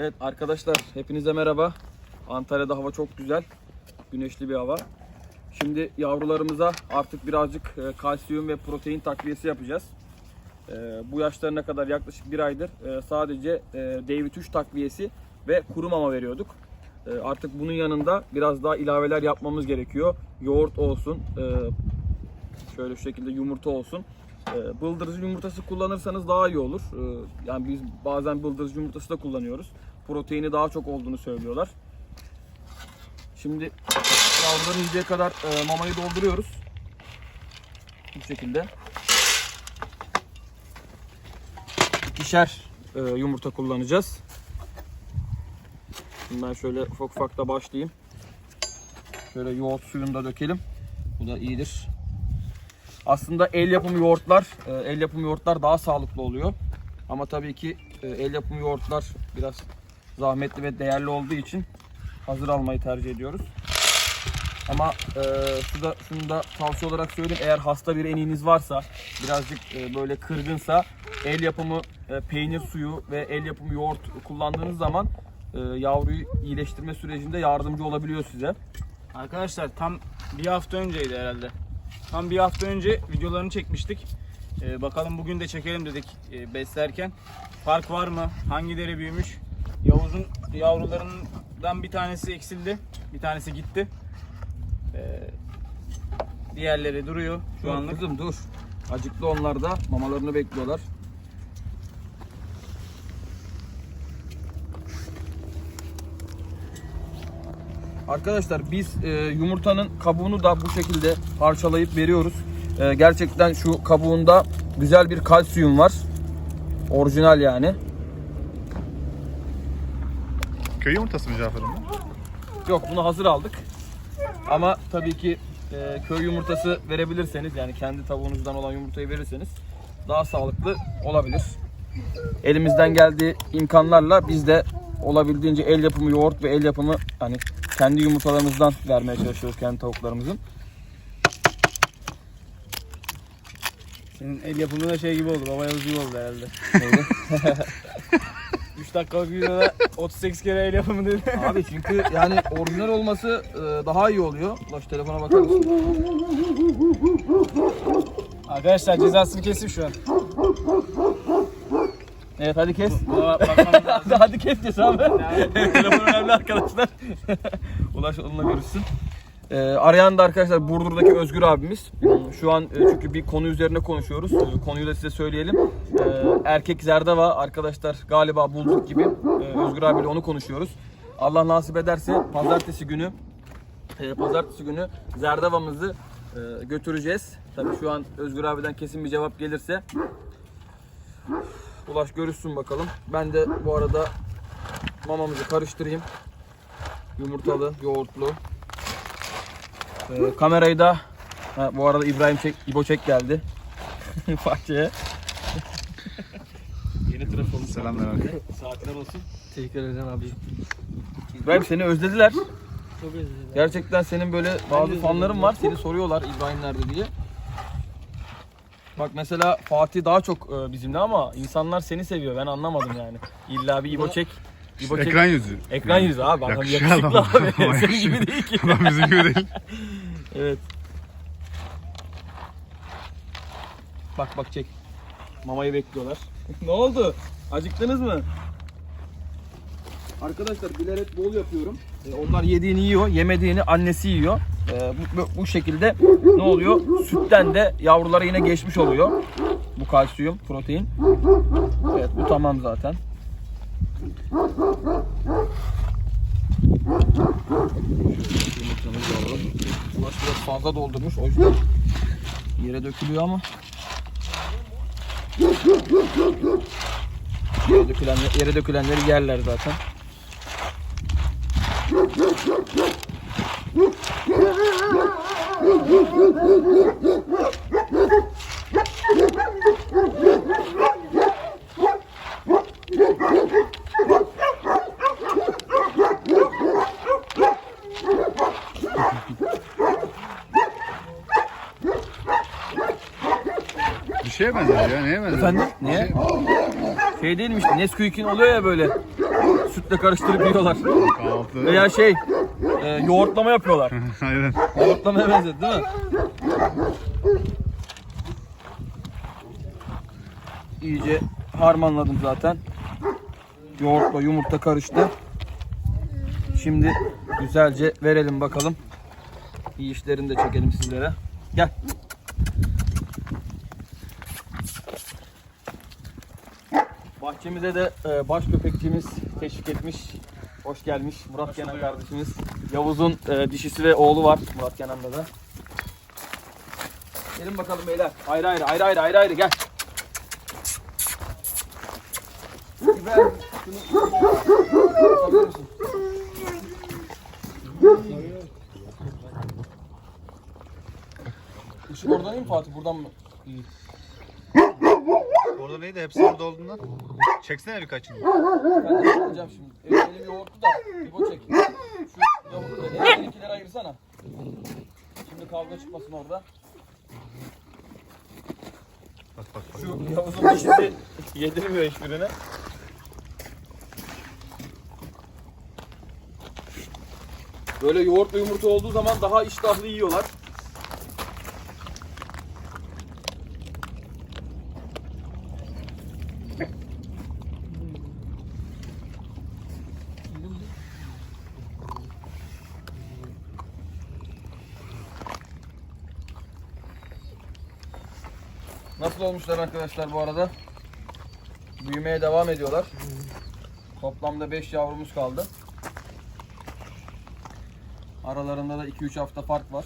Evet arkadaşlar hepinize merhaba. Antalya'da hava çok güzel. Güneşli bir hava. Şimdi yavrularımıza artık birazcık e, kalsiyum ve protein takviyesi yapacağız. E, Bu yaşlarına kadar yaklaşık bir aydır e, sadece e, D3 takviyesi ve kuru mama veriyorduk. Artık bunun yanında biraz daha ilaveler yapmamız gerekiyor. Yoğurt olsun, şöyle şu şekilde yumurta olsun. Bıldırıcı yumurtası kullanırsanız daha iyi olur. Yani biz bazen bıldırıcı yumurtası da kullanıyoruz. Proteini daha çok olduğunu söylüyorlar. Şimdi yavruların yiyeceği kadar e, mamayı dolduruyoruz. Bu şekilde. İkişer e, yumurta kullanacağız. Şimdi ben şöyle ufak ufak da başlayayım. Şöyle yoğurt suyunu da dökelim. Bu da iyidir. Aslında el yapımı yoğurtlar, e, el yapımı yoğurtlar daha sağlıklı oluyor. Ama tabii ki e, el yapımı yoğurtlar biraz zahmetli ve değerli olduğu için hazır almayı tercih ediyoruz. Ama e, şu da, şunu da tavsiye olarak söyleyeyim. Eğer hasta bir eniniz varsa, birazcık e, böyle kırgınsa el yapımı e, peynir suyu ve el yapımı yoğurt kullandığınız zaman e, yavruyu iyileştirme sürecinde yardımcı olabiliyor size. Arkadaşlar tam bir hafta önceydi herhalde. Tam bir hafta önce videolarını çekmiştik. Ee, bakalım bugün de çekelim dedik e, beslerken. Fark var mı? Hangileri büyümüş? Yavuz'un yavrularından bir tanesi eksildi. Bir tanesi gitti. Ee, diğerleri duruyor şu Dur anlık. Kızım dur. Acıklı onlar da mamalarını bekliyorlar. Arkadaşlar biz e, yumurtanın kabuğunu da bu şekilde parçalayıp veriyoruz. E, gerçekten şu kabuğunda güzel bir kalsiyum var. Orijinal yani. Köy yumurtası mı Cafer'in? Yok bunu hazır aldık. Ama tabii ki e, köy yumurtası verebilirseniz yani kendi tavuğunuzdan olan yumurtayı verirseniz daha sağlıklı olabilir. Elimizden geldiği imkanlarla biz de olabildiğince el yapımı yoğurt ve el yapımı hani kendi yumurtalarımızdan vermeye çalışıyoruz kendi tavuklarımızın. Senin el yapımı da şey gibi oldu. Baba Yavuz gibi oldu herhalde. Neydi? 3 dakikalık videoda 38 kere el yapımı dedi. Abi çünkü yani orijinal olması e, daha iyi oluyor. Ulaş telefona bakar mısın? Arkadaşlar cezasını kesin şu an. Evet hadi kes. Buna lazım. hadi kes kes abi. Telefon önemli arkadaşlar. Ulaş onunla görüşsün. Ee, arayan da arkadaşlar Burdur'daki Özgür abimiz. Şu an e, çünkü bir konu üzerine konuşuyoruz. E, konuyu da size söyleyelim. E, erkek zerdava arkadaşlar galiba bulduk gibi. E, Özgür abiyle onu konuşuyoruz. Allah nasip ederse pazartesi günü e, pazartesi günü zerdavamızı e, götüreceğiz. Tabii şu an Özgür abiden kesin bir cevap gelirse Ulaş görüşsün bakalım. Ben de bu arada mamamızı karıştırayım. Yumurtalı, yoğurtlu. Ee, kamerayı da ha, bu arada İbrahim Çek, İbo Çek geldi. Bahçeye. Yeni olmuş. Selamlar arkadaşlar. Saatler olsun. Teşekkür ederim abi. İbrahim seni özlediler. Çok özledim. Gerçekten senin böyle bazı fanların var. Seni soruyorlar İbrahim nerede diye. Bak mesela Fatih daha çok e, bizimle ama insanlar seni seviyor. Ben anlamadım yani. İlla bir İbo Çek. İbo Çek. Ekran yüzü. Ekran yüzü abi. Adam yakışıklı abi. Senin yakışıyor. gibi değil ki. Adam bizim gibi değil. Evet. Bak bak çek. Mamayı bekliyorlar. ne oldu? Acıktınız mı? Arkadaşlar bilerek bol yapıyorum. Ee, onlar yediğini yiyor, yemediğini annesi yiyor. Ee, bu, bu, bu şekilde ne oluyor? Sütten de yavrulara yine geçmiş oluyor. Bu kalsiyum, protein. Evet bu tamam zaten. Ulaş biraz fazla doldurmuş o yüzden yere dökülüyor ama. Yere, dökülen, yere dökülenleri yerler zaten. şeye benzer ya. Neye benzer? Efendim? Niye? Şey değil mi işte Nesquik'in oluyor ya böyle sütle karıştırıp yiyorlar. Kahvaltı. Veya şey e, yoğurtlama yapıyorlar. Aynen. Yoğurtlamaya benzedi değil mi? İyice harmanladım zaten. Yoğurtla yumurta karıştı. Şimdi güzelce verelim bakalım. İyi işlerini de çekelim sizlere. Gel. Bahçemize de e, baş köpekçimiz teşvik etmiş. Hoş gelmiş Murat Kenan kardeşimiz. Yavuz'un e, dişisi ve oğlu var Murat Kenan'da da. Gelin bakalım beyler. Ayrı ayrı ayrı ayrı ayrı ayrı gel. Ver. Işık oradan iyi mi Fatih? Buradan mı? Orada neydi? Hepsi orada olduğundan. Çeksene birkaçını. Ben de yapacağım şimdi. Evet, elim yoğurttu da. Bir bu çek. Şu yoğurtlu elindekileri ayırsana. Şimdi kavga çıkmasın orada. Bak bak bak. Şu Yavuz'un dişisi yedirmiyor hiçbirine. Böyle yoğurt ve yumurta olduğu zaman daha iştahlı yiyorlar. Nasıl olmuşlar arkadaşlar bu arada? Büyümeye devam ediyorlar. Toplamda 5 yavrumuz kaldı. Aralarında da 2-3 hafta fark var.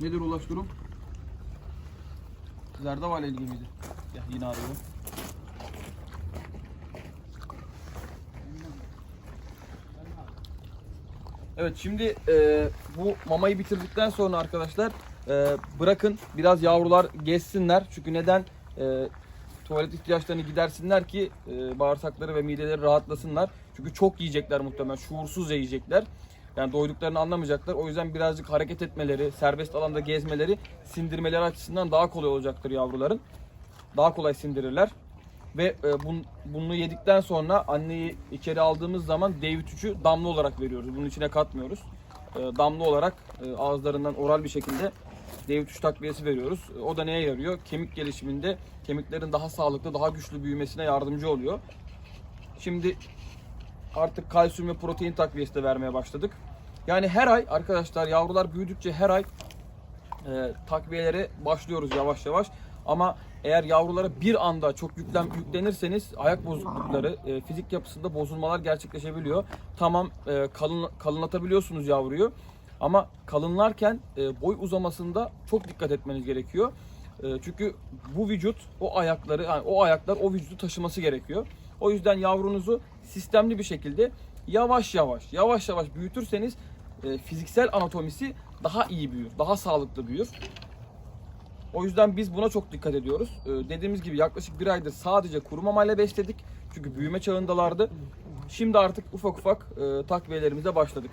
Nedir ulaş durum? Zerdava ile ilgili miydi? Ya yine arıyorum. Evet şimdi e, bu mamayı bitirdikten sonra arkadaşlar e, bırakın biraz yavrular gezsinler. Çünkü neden? E, tuvalet ihtiyaçlarını gidersinler ki e, bağırsakları ve mideleri rahatlasınlar. Çünkü çok yiyecekler muhtemelen. Şuursuzca yiyecekler. Yani doyduklarını anlamayacaklar. O yüzden birazcık hareket etmeleri, serbest alanda gezmeleri, sindirmeleri açısından daha kolay olacaktır yavruların. Daha kolay sindirirler. Ve e, bun, bunu yedikten sonra anneyi içeri aldığımız zaman D3'ü damla olarak veriyoruz. Bunun içine katmıyoruz. E, damla olarak e, ağızlarından oral bir şekilde D3 takviyesi veriyoruz. E, O da neye yarıyor? Kemik gelişiminde kemiklerin daha sağlıklı, daha güçlü büyümesine yardımcı oluyor. Şimdi artık kalsiyum ve protein takviyesi de vermeye başladık. Yani her ay arkadaşlar yavrular büyüdükçe her ay e, takviyelere başlıyoruz yavaş yavaş. Ama eğer yavrulara bir anda çok yüklen, yüklenirseniz ayak bozuklukları, e, fizik yapısında bozulmalar gerçekleşebiliyor. Tamam e, kalın, kalınlatabiliyorsunuz yavruyu ama kalınlarken e, boy uzamasında çok dikkat etmeniz gerekiyor. E, çünkü bu vücut o ayakları yani o ayaklar o vücudu taşıması gerekiyor. O yüzden yavrunuzu sistemli bir şekilde yavaş yavaş yavaş yavaş büyütürseniz e, fiziksel anatomisi daha iyi büyür, daha sağlıklı büyür. O yüzden biz buna çok dikkat ediyoruz. Ee, dediğimiz gibi yaklaşık bir aydır sadece kuru mamayla besledik. Çünkü büyüme çağındalardı. Şimdi artık ufak ufak e, takviyelerimize başladık.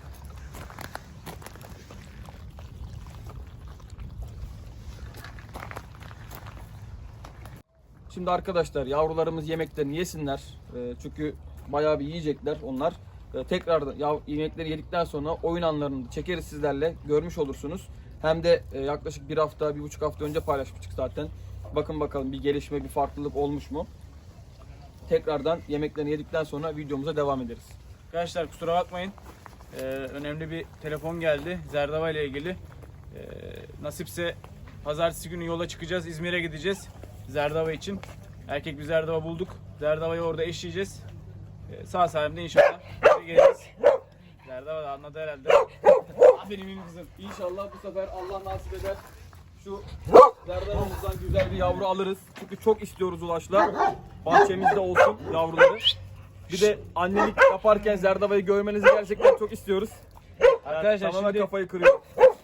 Şimdi arkadaşlar yavrularımız yemeklerini yesinler. Ee, çünkü bayağı bir yiyecekler onlar. Ee, tekrardan yav- yemekleri yedikten sonra oyun anlarını çekeriz sizlerle. Görmüş olursunuz. Hem de e, yaklaşık bir hafta, bir buçuk hafta önce paylaşmıştık zaten. Bakın bakalım bir gelişme, bir farklılık olmuş mu? Tekrardan yemeklerini yedikten sonra videomuza devam ederiz. Arkadaşlar kusura bakmayın. Ee, önemli bir telefon geldi. Zerdava ile ilgili. Ee, nasipse pazartesi günü yola çıkacağız. İzmir'e gideceğiz. Zerdava için. Erkek bir Zerdava bulduk. Zerdava'yı orada eşleyeceğiz. Ee, sağ salim de inşallah geliriz. Zerdava da anladı herhalde. Aferin benim kızım. İnşallah bu sefer Allah nasip eder. Şu Zerdarımızdan güzel bir yavru alırız. Çünkü çok istiyoruz Ulaş'la. Bahçemizde olsun yavruları. Bir de annelik yaparken Zerdava'yı görmenizi gerçekten çok istiyoruz. Arkadaşlar Tamamen şimdi kafayı kırıyor.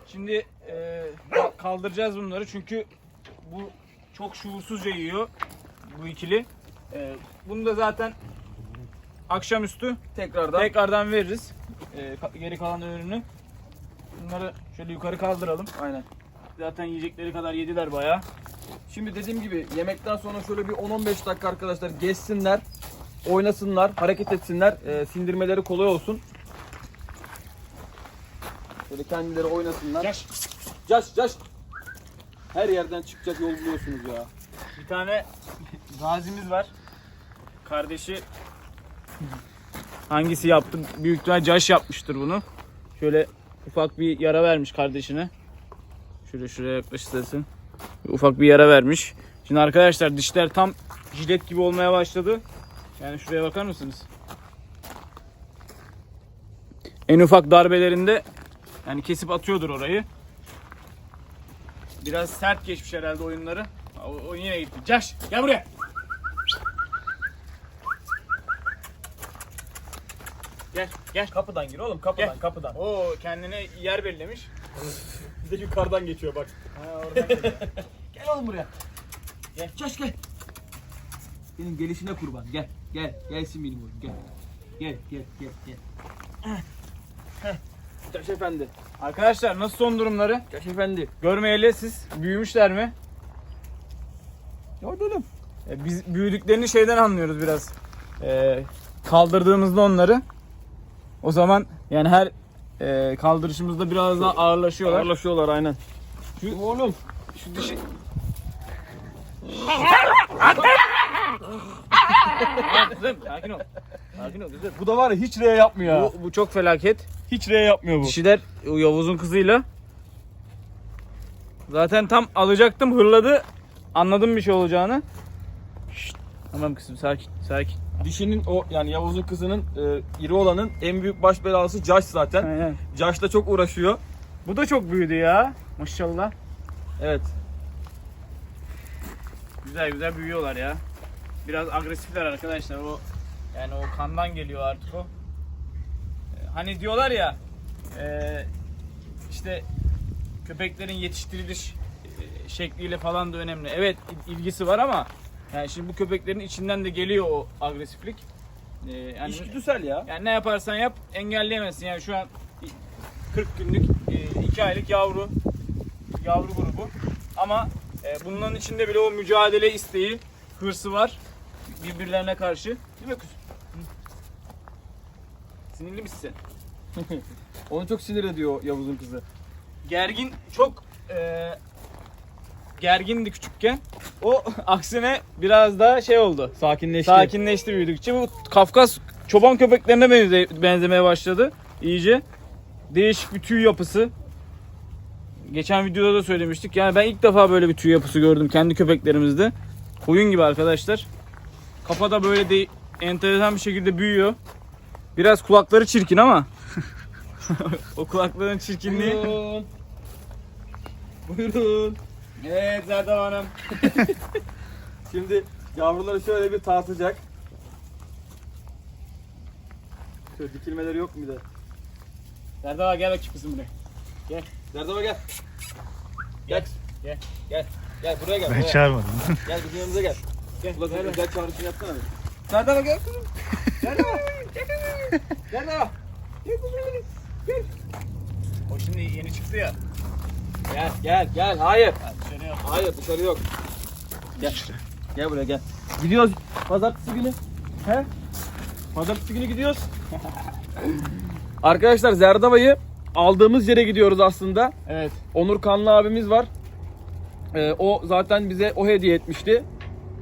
Şimdi e, ka- kaldıracağız bunları çünkü bu çok şuursuzca yiyor bu ikili. E, bunu da zaten akşamüstü Tekrardan tekrardan veririz. E, ka- geri kalan ürünü. Bunları şöyle yukarı kaldıralım. aynen. Zaten yiyecekleri kadar yediler bayağı. Şimdi dediğim gibi yemekten sonra şöyle bir 10-15 dakika arkadaşlar gezsinler, oynasınlar, hareket etsinler, e, sindirmeleri kolay olsun. Şöyle kendileri oynasınlar. Yaş. Caş caş. Her yerden çıkacak yol buluyorsunuz ya. Bir tane gazimiz var. Kardeşi hangisi yaptı? Büyük ihtimal Caş yapmıştır bunu. Şöyle ufak bir yara vermiş kardeşine. Şöyle şuraya yaklaş istersen. Ufak bir yara vermiş. Şimdi arkadaşlar dişler tam jilet gibi olmaya başladı. Yani şuraya bakar mısınız? En ufak darbelerinde yani kesip atıyordur orayı. Biraz sert geçmiş herhalde oyunları. O, o yine gitti. Caş gel buraya. Gel gel. Kapıdan gir oğlum kapıdan Gel. kapıdan. Oo kendine yer belirlemiş. Bir de yukarıdan geçiyor bak. Ha, oradan geliyor. Gel oğlum buraya. Gel. Caş gel. Senin gelişine kurban. Gel. Gel. Gelsin benim oğlum. Gel. Gel gel gel gel. Caş efendi. Arkadaşlar nasıl son durumları? Caş efendi. Görmeyeli siz büyümüşler mi? Oğlum. E, biz büyüdüklerini şeyden anlıyoruz biraz. E, kaldırdığımızda onları o zaman yani her e, kaldırışımızda biraz daha ağırlaşıyorlar. Ağırlaşıyorlar aynen. Şu oğlum. Şu dişi. Kızım sakin ol. Sakin ol kızım. Bu da var ya hiç R yapmıyor. Bu, bu çok felaket. Hiç R yapmıyor bu. Dişiler o Yavuz'un kızıyla. Zaten tam alacaktım hırladı. Anladım bir şey olacağını. Şşt. Tamam kızım sakin sakin. Dişinin o yani Yavuz'un kızının e, iri olanın en büyük baş belası Caş zaten. Aynen. Caş da çok uğraşıyor. Bu da çok büyüdü ya. Maşallah. Evet. Güzel güzel büyüyorlar ya. Biraz agresifler arkadaşlar. O yani o kandan geliyor artık o. Ee, Hani diyorlar ya e, işte köpeklerin yetiştiriliş e, şekliyle falan da önemli. Evet il- ilgisi var ama yani şimdi bu köpeklerin içinden de geliyor o agresiflik. Ee, yani, İçgüdüsel ya. yani ne yaparsan yap engelleyemezsin. Yani şu an 40 günlük 2 aylık yavru yavru grubu. Ama e, bunların içinde bile o mücadele isteği, hırsı var birbirlerine karşı. Değil mi? Hı. Sinirli misin sen? Onu çok sinir ediyor Yavuz'un kızı. Gergin çok e, gergindi küçükken. O aksine biraz daha şey oldu. Sakinleşti. Sakinleşti büyüdükçe. Bu Kafkas çoban köpeklerine benze- benzemeye başladı iyice. Değişik bir tüy yapısı. Geçen videoda da söylemiştik. Yani ben ilk defa böyle bir tüy yapısı gördüm kendi köpeklerimizde. Koyun gibi arkadaşlar. Kafada böyle de enteresan bir şekilde büyüyor. Biraz kulakları çirkin ama. o kulakların çirkinliği. Buyurun. Buyurun. Evet Zerdal Hanım. Şimdi yavruları şöyle bir tartacak. Şöyle dikilmeleri yok mu bir de? Zerdal abi, gel bakayım kızım buraya. Gel. Gel. kızım. Gel. Gel. Gel buraya gel. Ben buraya. çağırmadım. Gel bizim yanımıza gel. Gel. Ulan gel, sen gel. özel çağrışını yapsana bir. Gel kızım. Zerdaba. Gel kızım benim. Gel. O şimdi yeni çıktı ya. Gel gel gel. Hayır. Ha, Dışarı yok. Hayır dışarı yok. Gel. Gel buraya gel. Gidiyoruz pazartesi günü. He? Pazartesi günü gidiyoruz. Arkadaşlar Zerdava'yı aldığımız yere gidiyoruz aslında. Evet. Onur Kanlı abimiz var. Ee, o zaten bize o hediye etmişti.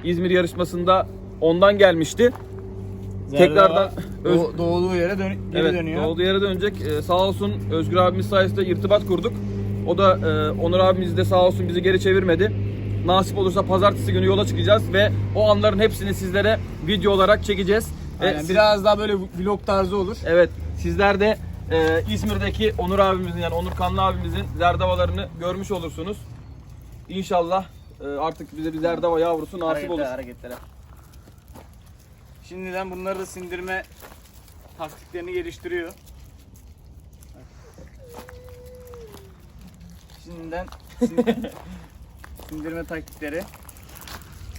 İzmir yarışmasında ondan gelmişti. Tekrardan öz- Doğ- doğduğu yere dön geri evet, dönüyor. olduğu yere dönecek. Ee, sağ olsun Özgür abimiz sayesinde irtibat kurduk. O da e, Onur abimiz de sağ olsun bizi geri çevirmedi. Nasip olursa pazartesi günü yola çıkacağız ve o anların hepsini sizlere video olarak çekeceğiz. E, Aynen, siz- biraz daha böyle vlog tarzı olur. Evet, sizler de e, İzmir'deki Onur abimizin yani Onur Kanlı abimizin zerdavalarını görmüş olursunuz. İnşallah e, artık bize bir zerdava yavrusu nasip Hareketler, olur. hareketlere. Şimdiden bunları da sindirme taktiklerini geliştiriyor. Sin- sindirme taktikleri.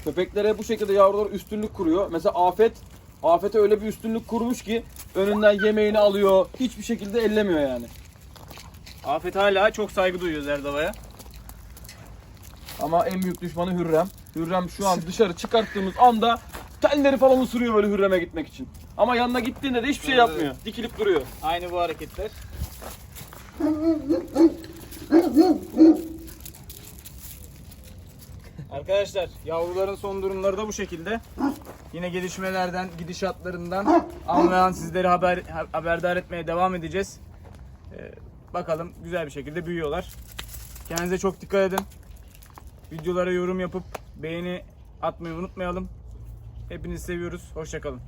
Köpeklere bu şekilde yavrular üstünlük kuruyor. Mesela Afet, Afet'e öyle bir üstünlük kurmuş ki önünden yemeğini alıyor. Hiçbir şekilde ellemiyor yani. Afet hala çok saygı duyuyor Zerdava'ya. Ama en büyük düşmanı Hürrem. Hürrem şu an dışarı çıkarttığımız anda telleri falan ısırıyor böyle Hürrem'e gitmek için. Ama yanına gittiğinde de hiçbir şey yapmıyor. Dikilip duruyor. Aynı bu hareketler. Arkadaşlar yavruların son durumları da bu şekilde. Yine gelişmelerden, gidişatlarından anlayan sizleri haber haberdar etmeye devam edeceğiz. Ee, bakalım güzel bir şekilde büyüyorlar. Kendinize çok dikkat edin. Videolara yorum yapıp beğeni atmayı unutmayalım. Hepinizi seviyoruz. Hoşçakalın.